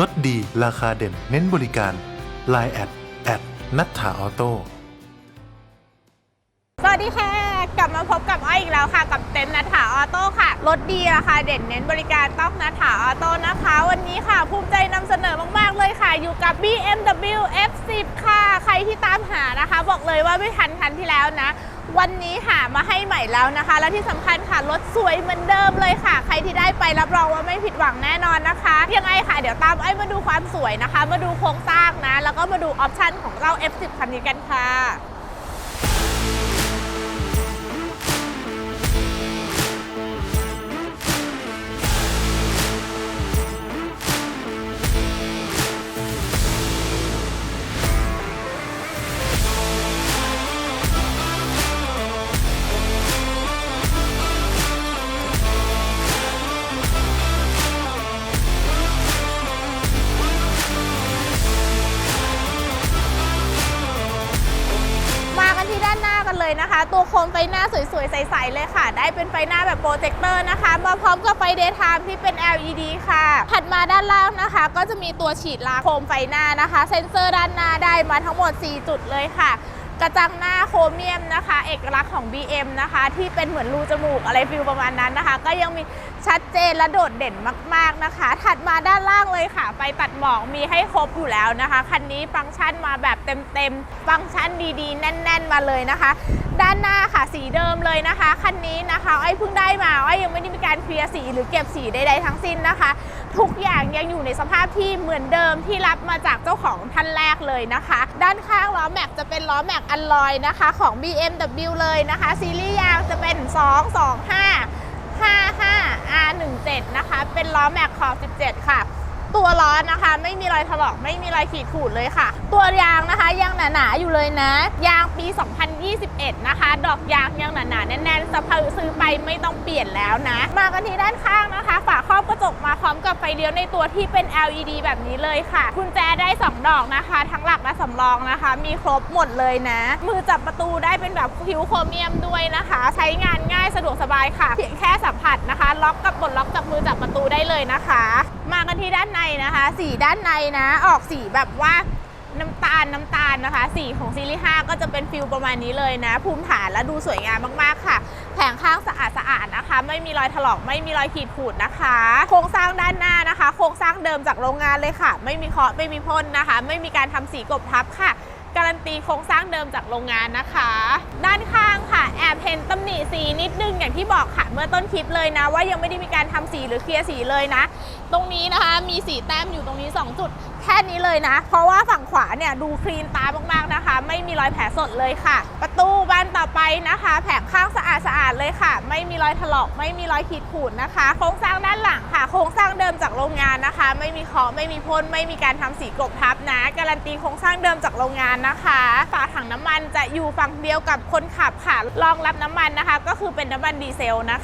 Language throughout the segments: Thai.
ลดดีราคาเด่น เน้นบริการ Line แอดแอดนัทธาออโต้สวัสดีค่ะ กลับมาพบกับอ้อยอีกแล้วค่ะ กับเต็นท์นัทถาออโต้ค่ะ รถดีราคาเด่นเน้นบริการต้องนัทถาออโต้นะคะ วันนี้ค่ะภูม อยู่กับ BMW F10 ค่ะ ใครที่ตามหานะคะ บอกเลยว่าไม่ทันคันที่แล้วนะ วันนี้หามาให้ใหม่แล้วนะคะ และที่สำคัญค่ะ รถสวยเหมือนเดิมเลยค่ะ ใครที่ได้ไปรับรองว่าไม่ผิดหวังแน่นอนนะคะ ยังไงค่ะ เดี๋ยวตามไอ้มาดูความสวยนะคะ มาดูโครงสร้างนะ แล้วก็มาดูออปชันของเจ้า F10 คันนี้กันค่ะ เลยนะคะ ตัวโคมไฟหน้าสวยๆ ใสๆ เลยค่ะ ได้เป็นไฟหน้าแบบโปรเจคเตอร์นะคะ มาพร้อมกับไฟเดย์ไทม์ที่เป็น LED ค่ะ ถัดมาด้านล่างนะคะ ก็จะมีตัวฉีดล้างโคมไฟหน้านะคะ เซ็นเซอร์ด้านหน้าได้มาทั้งหมด 4 จุดเลยค่ะ กระจังหน้าโครเมียมนะคะ เอกลักษณ์ของ BM นะคะ ที่เป็นเหมือนรูจมูกอะไรฟิลประมาณนั้นนะคะ ก็ยังมีชัดเจนและโดดเด่นมาก ๆนะคะ ถัดมาด้านล่างเลยค่ะ ไฟตัดหมอกมีให้ครบอยู่แล้วนะคะคันนี้ฟังก์ชันมาแบบเต็มๆ ฟังก์ชันดีๆ แน่น ๆ มาเลยนะคะ ด้านหน้าค่ะสีเดิมเลยนะคะคันนี้นะคะอ้อยเพิ่งได้มาอ้อยยังไม่ได้มีการเคลียร์สีหรือเก็บสีใดๆทั้งสิ้นนะคะ ทุกอย่างยังอยู่ในสภาพที่เหมือนเดิมที่รับมาจากเจ้าของท่านแรกเลยนะคะ ด้านข้างล้อแม็กจะเป็นล้อแม็กอัลลอยนะคะของ BMW เลยนะคะซีรีส์ยางจะเป็น 225 55 R17 นะคะ เป็นล้อแม็กขอบ 17 ค่ะ ตัวล้อนะคะ ไม่มีรอยถลอกไม่มีรอยขีดขูดเลยค่ะ ตัวยางนะคะยังหนาๆอยู่เลยนะ ยางปี 2021 นะคะ ดอกยางยังหนาๆแน่นๆสะพายซื้อไปไม่ต้องเปลี่ยนแล้วนะ มากันที่ด้านข้างนะคะ ฝาครอบกระจกมาพร้อมกับไฟเลี้ยวในตัวที่เป็น LED แบบนี้เลยค่ะกุญแจได้ 2 ดอกนะคะ ทั้งหลักและสำรองนะคะ มีครบหมดเลยนะ มือจับประตูได้เป็นแบบคิ้วโครเมียมด้วยนะคะ ใช้งานง่ายสะดวกสบายค่ะ เพียงแค่สัมผัสนะคะ ล็อกกับปลดล็อกจากมือจับประตูได้เลยนะคะมากันที่ด้านในนะคะ สีด้านในนะ ออกสีแบบว่าน้ำตาลน้ำตาลนะคะ สีของซีรีส์5ก็จะเป็นฟิลประมาณนี้เลยนะ ภูมิฐานและดูสวยงามมากๆค่ะ แผงข้างสะอาดสะอาดนะคะ ไม่มีรอยถลอกไม่มีรอยขีดขูดนะคะ โครงสร้างด้านหน้านะคะ โครงสร้างเดิมจากโรงงานเลยค่ะ ไม่มีเคาะไม่มีพ่นนะคะ ไม่มีการทำสีกบทับค่ะ การันตีโครงสร้างเดิมจากโรงงานนะคะ ด้านข้างค่ะแอบเห็นตำหนิสีนิดนึงอย่างที่บอกค่ะ เมื่อต้นคลิปเลยนะ ว่ายังไม่ได้มีการทำสีหรือเคลียร์สีเลยนะ ตรงนี้นะคะมีสีแต้มอยู่ตรงนี้ 2 จุดแค่นี้เลยนะ เพราะว่าฝั่งขวาเนี่ยดูคลีนตามากๆนะคะ ไม่มีรอยแผลสดเลยค่ะ ประตูบานต่อไปนะคะ แผงข้างสะอาดสะอาดๆเลยค่ะ ไม่มีรอยถลอกไม่มีรอยขีดขู่ดนะคะ โครงสร้างด้านหลังค่ะ โครงสร้างเดิมจากโรงงานนะคะ ไม่มีเคาะไม่มีพ่นไม่มีการทำสีกลบทับนะ การันตีโครงสร้างเดิมจากโรงงานนะคะฝาถังน้ำมันจะอยู่ฝั่งเดียวกับคนขับค่ะรองรับน้ำมันนะคะ ก็คือเป็นน้ำมันดีเซลนะคะ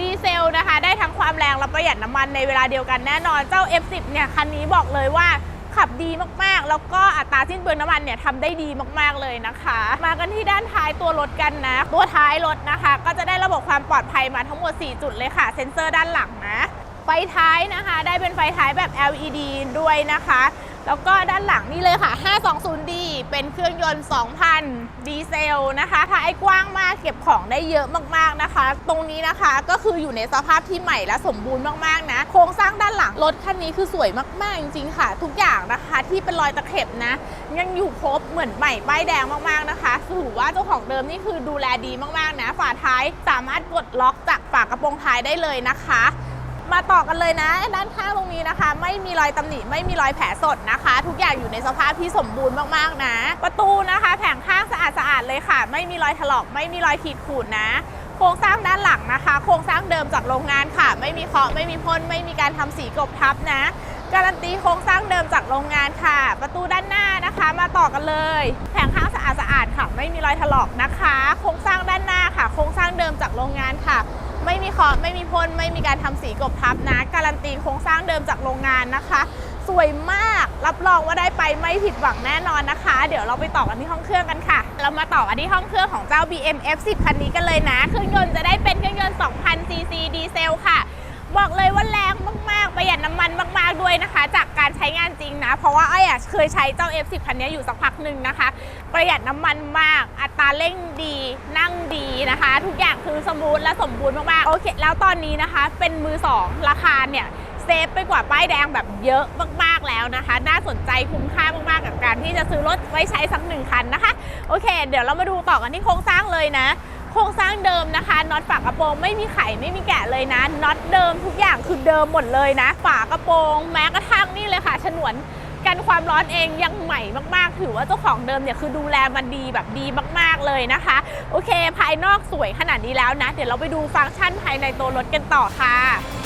ดีเซลนะคะ ได้ทั้งความแรงและประหยัดน้ำมันในเวลาเดียวกันแน่นอนเจ้า F10 เนี่ยคันนี้บอกเลยว่าขับดีมากๆ แล้วก็อัตราสิ้นเปลืองน้ำมันเนี่ยทำได้ดีมากๆเลยนะคะ มากันที่ด้านท้ายตัวรถกันนะ ตัวท้ายรถนะคะ ก็จะได้ระบบความปลอดภัยมาทั้งหมด 4 จุดเลยค่ะ เซ็นเซอร์ด้านหลังนะ ไฟท้ายนะคะ ได้เป็นไฟท้ายแบบ LED ด้วยนะคะ แล้วก็ด้านหลังนี่เลยค่ะ 520D เป็นเครื่องยนต์ 2,000 ดีเซลนะคะท้ายกว้างมากเก็บของได้เยอะมากๆนะคะ ตรงนี้นะคะก็คืออยู่ในสภาพที่ใหม่และสมบูรณ์มากๆนะ โครงสร้างด้านหลังรถคันนี้คือสวยมากๆ จริงๆค่ะ ทุกอย่างนะคะที่เป็นรอยตะเข็บนะ ยังอยู่ครบเหมือนใหม่ป้ายแดงมากๆนะคะถือว่าเจ้าของเดิมนี่คือดูแลดีมากๆนะ ฝาท้ายสามารถกดล็อกจากฝากระโปรงท้ายได้เลยนะคะ มาต่อกันเลยนะด้านข้างตรงนี้นะคะ ไม่มีรอยตำหนิไม่มีรอยแผลสดนะคะ ทุกอย่างอยู่ในสภาพที่สมบูรณ์มากๆนะ ประตูนะคะ แผงข้างสะอาดสะอาดๆเลยค่ะ ไม่มีรอยถลอก ไม่มีรอยขีดขู่ดนะโครงสร้างด้านหลังนะคะ โครงสร้างเดิมจากโรงงานค่ะ ไม่มีเคาะไม่มีพ่นไม่มีการทำสีกบทับนะ การันตีโครงสร้างเดิมจากโรงงานค่ะ ประตูด้านหน้านะคะมาต่อกันเลย แผงข้างสะอาดสะอาดๆค่ะ ไม่มีรอยถลอกนะคะ โครงสร้างด้านหน้าค่ะ โครงสร้างเดิมจากโรงงานค่ะ ไม่มีคาะไม่มีพ่นไม่มีการทำสีกบทับนะ การันตีโครงสร้างเดิมจากโรงงานนะคะ สวยมากรับรองว่าได้ไปไม่ผิดหวังแน่นอนนะคะ เดี๋ยวเราไปต่อกันที่ห้องเครื่องกันค่ะ เรามาต่อกันที่ห้องเครื่องของเจ้า BM F10 คันนี้กันเลยนะเครื่องยนต์จะได้เป็นเครื่องยนต์2,000 cc ดีเซลค่ะบอกเลยว่าแรงมาก ๆ ประหยัดน้ำมันมาก ๆ ด้วยนะคะ จากการใช้งานจริงนะ เพราะว่าไอ้อยอะเคยใช้เจ้า F10 คันนี้อยู่สักพักหนึ่งนะคะ ประหยัดน้ำมันมาก อัตราเร่งดีนั่งดี นะคะ ทุกอย่างคือสมูทและสมบูรณ์มากๆ โอเค แล้วตอนนี้นะคะ เป็นมือ 2 ราคาเนี่ยเซฟไปกว่าป้ายแดงแบบเยอะมากๆแล้วนะคะ น่าสนใจคุ้มค่ามากๆกับการที่จะซื้อรถไว้ใช้สักหนึ่งคันนะคะ โอเค เดี๋ยวเรามาดูต่อกันที่โครงสร้างเลยนะโครงสร้างเดิมนะคะน็อตฝากระโปรงไม่มีไขไม่มีแกะเลยนะน็อตเดิมทุกอย่างคือเดิมหมดเลยนะ ฝากระโปรงแม้กระทั่งนี่เลยค่ะ ฉนวน กันความร้อนเองยังใหม่มากๆ ถือว่าเจ้าของเดิมเนี่ยคือดูแลมันดีแบบดีมาก ๆเลยนะคะ โอเค ภายนอกสวยขนาดนี้แล้วนะ เดี๋ยวเราไปดูฟังก์ชันภายในตัวรถกันต่อค่ะ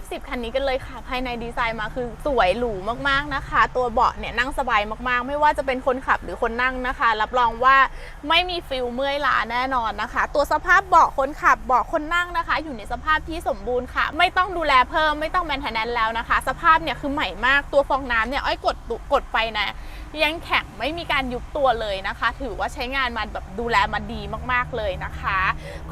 F10 คันนี้กันเลยค่ะ ภายในดีไซน์มาคือสวยหรูมากๆนะคะ ตัวเบาะเนี่ยนั่งสบายมากๆ ไม่ว่าจะเป็นคนขับหรือคนนั่งนะคะ รับรองว่าไม่มีฟิลเมื่อยล้าแน่นอนนะคะ ตัวสภาพเบาะคนขับเบาะคนนั่งนะคะ อยู่ในสภาพที่สมบูรณ์ค่ะ ไม่ต้องดูแลเพิ่มไม่ต้องแมนเทนแนนแล้วนะคะ สภาพเนี่ยคือใหม่มากตัวฟองน้ำเนี่ยอ้อยกดกดไปนะ ยังแข็งไม่มีการยุบตัวเลยนะคะ ถือว่าใช้งานมาแบบดูแลมาดีมากๆเลยนะคะ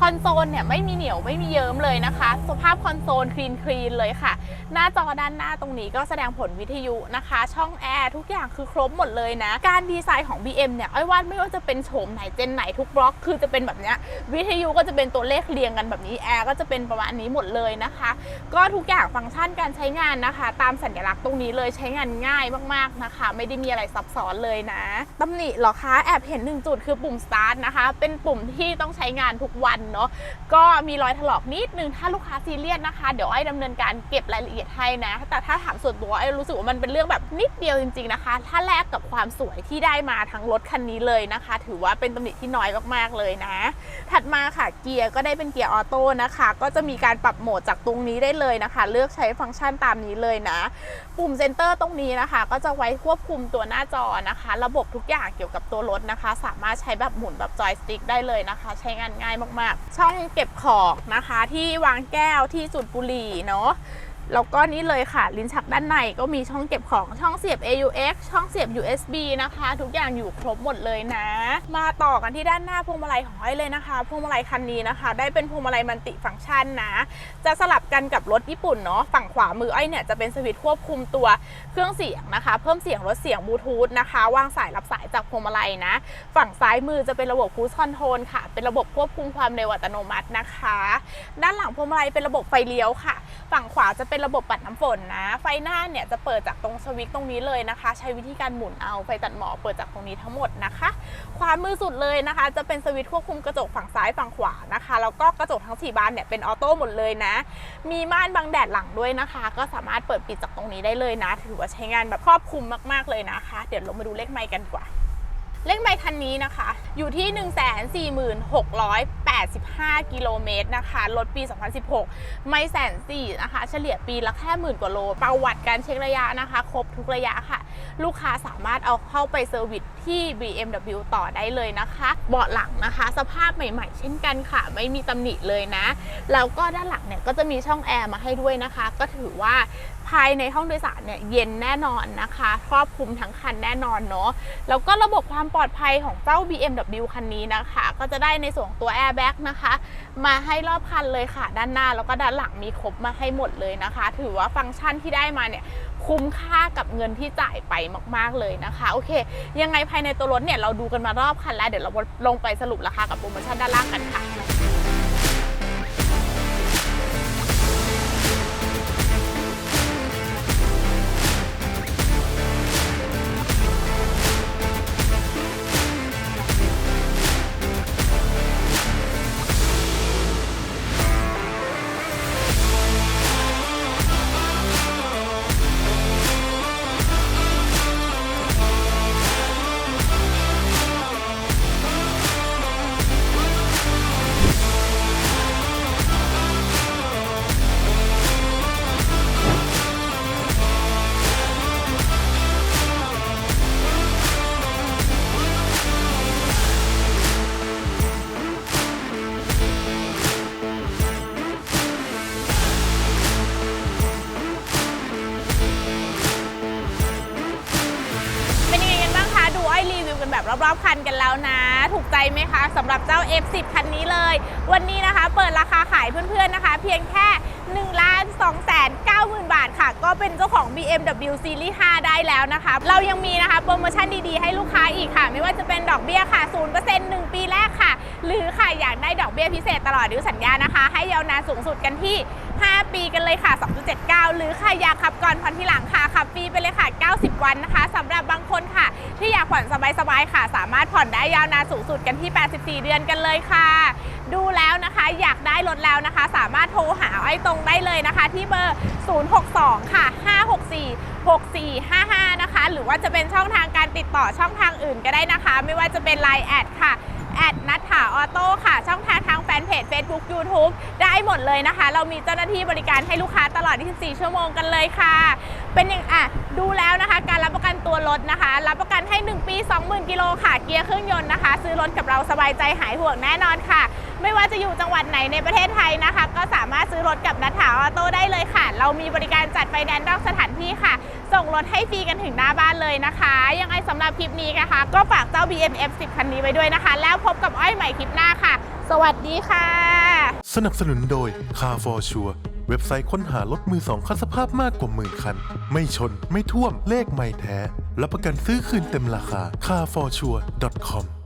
คอนโซลเนี่ยไม่มีเหนียวไม่มีเยิ้มเลยนะคะ สภาพคอนโซลคลีนคลีนเลยค่ะ หน้าจอด้านหน้าตรงนี้ก็แสดงผลวิทยุนะคะ ช่องแอร์ทุกอย่างคือครบหมดเลยนะ การดีไซน์ของ BM เนี่ยไอ้ว่าไม่ว่าจะเป็นโฉมไหนเจนไหนทุกบล็อก คือจะเป็นแบบเนี้ยวิทยุก็จะเป็นตัวเลขเรียงกันแบบนี้แอร์ก็จะเป็นประมาณนี้หมดเลยนะคะ ก็ทุกอย่างฟังก์ชันการใช้งานนะคะ ตามสัญลักษณ์ตรงนี้เลยใช้งานง่ายมากๆนะคะ ไม่ได้มีอะไรซับซ้อนเลยนะตำหนิหรอคะแอบเห็นหนึ่งจุดคือปุ่ม start นะคะ เป็นปุ่มที่ต้องใช้งานทุกวันเนาะก็มีรอยถลอกนิดนึงถ้าลูกค้าซีเรียสนะคะ เดี๋ยวไอ้ดำเนินการเก็บรายละเอียดให้นะ แต่ถ้าถามส่วนตัวไอ้รู้สึกว่ามันเป็นเรื่องแบบนิดเดียวจริง ๆนะคะ ถ้าแลกกับความสวยที่ได้มาทั้งรถคันนี้เลยนะคะ ถือว่าเป็นตำหนิที่น้อยมากๆเลยนะ ถัดมาค่ะเกียร์ก็ได้เป็นเกียร์ออโต้นะคะ ก็จะมีการปรับโหมดจากตรงนี้ได้เลยนะคะ เลือกใช้ฟังก์ชันตามนี้เลยนะ ปุ่มเซนเตอร์ตรงนี้นะคะ ก็จะไว้ควบคุมตัวหน้าจออนะคะ ระบบทุกอย่างเกี่ยวกับตัวรถนะคะ สามารถใช้แบบหมุนแบบจอยสติ๊กได้เลยนะคะ ใช้งานง่ายมากๆ ช่องเก็บของนะคะ ที่วางแก้วที่จุดบุหรี่เนาะ แล้วก็นี่เลยค่ะ ลิ้นชักด้านในก็มีช่องเก็บของช่องเสียบ AUX ช่องเสียบ USB นะคะ ทุกอย่างอยู่ครบหมดเลยนะ มาต่อกันที่ด้านหน้าพวงมาลัยของไอ้เลยนะคะ พวงมาลัยคันนี้นะคะ ได้เป็นพวงมาลัยมัลติฟังก์ชันนะ จะสลับกันกับรถญี่ปุ่นเนาะฝั่งขวามือไอ้เนี่ยจะเป็นสวิตช์ควบคุมตัวเครื่องเสียงนะคะ เพิ่มเสียงลดเสียงบลูทูธนะคะวางสายรับสายจากพวงมาลัยนะ ฝั่งซ้ายมือจะเป็นระบบคูสคอนโทรลค่ะ เป็นระบบควบคุมความเร็วอัตโนมัตินะคะ ด้านหลังพวงมาลัยเป็นระบบไฟเลี้ยวค่ะ ฝั่งขวาจะเป็นระบบปัดน้ำฝนนะ ไฟหน้าเนี่ยจะเปิดจากตรงสวิตช์ตรงนี้เลยนะคะ ใช้วิธีการหมุนเอาไฟตัดหมอกเปิดจากตรงนี้ทั้งหมดนะคะขวามือสุดเลยนะคะ จะเป็นสวิตช์ควบคุมกระจกฝั่งซ้ายฝั่งขวานะคะแล้วก็กระจกทั้งสี่บานเนี่ยเป็นออโต้หมดเลยนะ มีม่านบังแดดหลังด้วยนะคะ ก็สามารถเปิดปิดจากตรงนี้ได้เลยนะ ถือว่าใช้งานแบบครอบคลุมมากๆเลยนะคะ เดี๋ยวเรามาดูเลขไมค์กันดีกว่าเลขไมค์คันนี้นะคะ อยู่ที่ 85 กิโลเมตรนะคะรถปี 2016 ไม่แสนสี่นะคะ เฉลี่ยปีละแค่หมื่นกว่าโล ประวัติการเช็คระยะนะคะ ครบทุกระยะค่ะ ลูกค้าสามารถเอาเข้าไปเซอร์วิสที่ BMW ต่อได้เลยนะคะ เบาะหลังนะคะ สภาพใหม่ๆ เช่นกันค่ะ ไม่มีตำหนิเลยนะ แล้วก็ด้านหลังเนี่ยก็จะมีช่องแอร์มาให้ด้วยนะคะ ก็ถือว่า ภายในห้องโดยสารเนี่ยเย็นแน่นอนนะคะ ครอบคลุมทั้งคันแน่นอนเนาะแล้วก็ระบบความปลอดภัยของเจ้า BMW คันนี้นะคะ ก็จะได้ในส่วนของตัว Airbag นะคะ มาให้รอบคันเลยค่ะ ด้านหน้าแล้วก็ด้านหลังมีครบมาให้หมดเลยนะคะ ถือว่าฟังก์ชันที่ได้มาเนี่ยคุ้มค่ากับเงินที่จ่ายไปมาก ๆเลยนะคะโอเค ยังไงภายในตัวรถเนี่ยเราดูกันมารอบคันแล้วเดี๋ยวเราลงไปสรุปราคากับโปรโมชั่นด้านล่างกันค่ะ กใจไหมคะสำหรับเจ้า F10 คันนี้เลย วันนี้นะคะเปิดราคาขายเพื่อนๆนะคะ เพียงแค่1ล้าน2แสน9หมื่นบาทค่ะ ก็เป็นเจ้าของ BMW Series 5 ได้แล้วนะคะ เรายังมีนะคะโปรโมชั่นดีๆ ให้ลูกค้าอีกค่ะ ไม่ว่าจะเป็นดอกเบี้ยค่ะ 0% 1 ปีแรกค่ะ หรือค่ะอยากได้ดอกเบี้ยพิเศษตลอดอายุสัญญานะคะ ให้ยาวนานสูงสุดกันที่ 5 ปีกันเลยค่ะ 2.79 หรือค่ะอยากขับก่อนผ่อนทีหลังค่ะขับฟรีไปเลยค่ะ 90 วันนะคะสำหรับบางคนค่ะ ที่อยากผ่อนสบายๆค่ะ สามารถผ่อนได้ยาวนานสูงสุดกันที่ 84 เดือนกันเลยค่ะ ดูแล้วนะคะอยากได้รถแล้วนะคะ สามารถโทรหาไอ้ตรงได้เลยนะคะ ที่เบอร์ 062 ค่ะ 564 6455 นะคะ หรือว่าจะเป็นช่องทางการติดต่อช่องทางอื่นก็ได้นะคะ ไม่ว่าจะเป็น Line แอดค่ะแอดนัทถาออโต้ค่ะ ช่องทาง ฟนเพจ Facebook YouTube ได้หมดเลยนะคะ เรามีเจ้าหน้าที่บริการให้ลูกค้าตลอด 24 ชั่วโมงกันเลยค่ะ เป็นอย่างอะดูแล้วนะคะ การรับประกันตัวรถนะคะ รับประกันให้ 1 ปี 20,000 กิโลค่ะ เกียร์เครื่องยนต์นะคะ ซื้อรถกับเราสบายใจหายห่วงแน่นอนค่ะ ไม่ว่าจะอยู่จังหวัดไหนในประเทศ ไทยนะคะ ก็สามารถซื้อรถกับนัทถาออโต้ได้เลยค่ะ เรามีบริการจัดไฟแนนซ์นอกสถานที่ค่ะ ส่งรถให้ฟรีกันถึงหน้าบ้านเลยนะคะ ยังไงสำหรับคลิปนี้นะคะ ก็ฝากเจ้า BMF 10 คันนี้ไว้ด้วยนะคะ แล้วพบกับอ้อยใหม่คลิปหน้าค่ะ สวัสดีค่ะ สนับสนุนโดย Car for Sure เว็บไซต์ค้นหารถมือสองคันสภาพมากกว่าหมื่นคัน ไม่ชน ไม่ท่วม เลขไม่แท้ รับประกันซื้อคืนเต็มราคา carforsure.com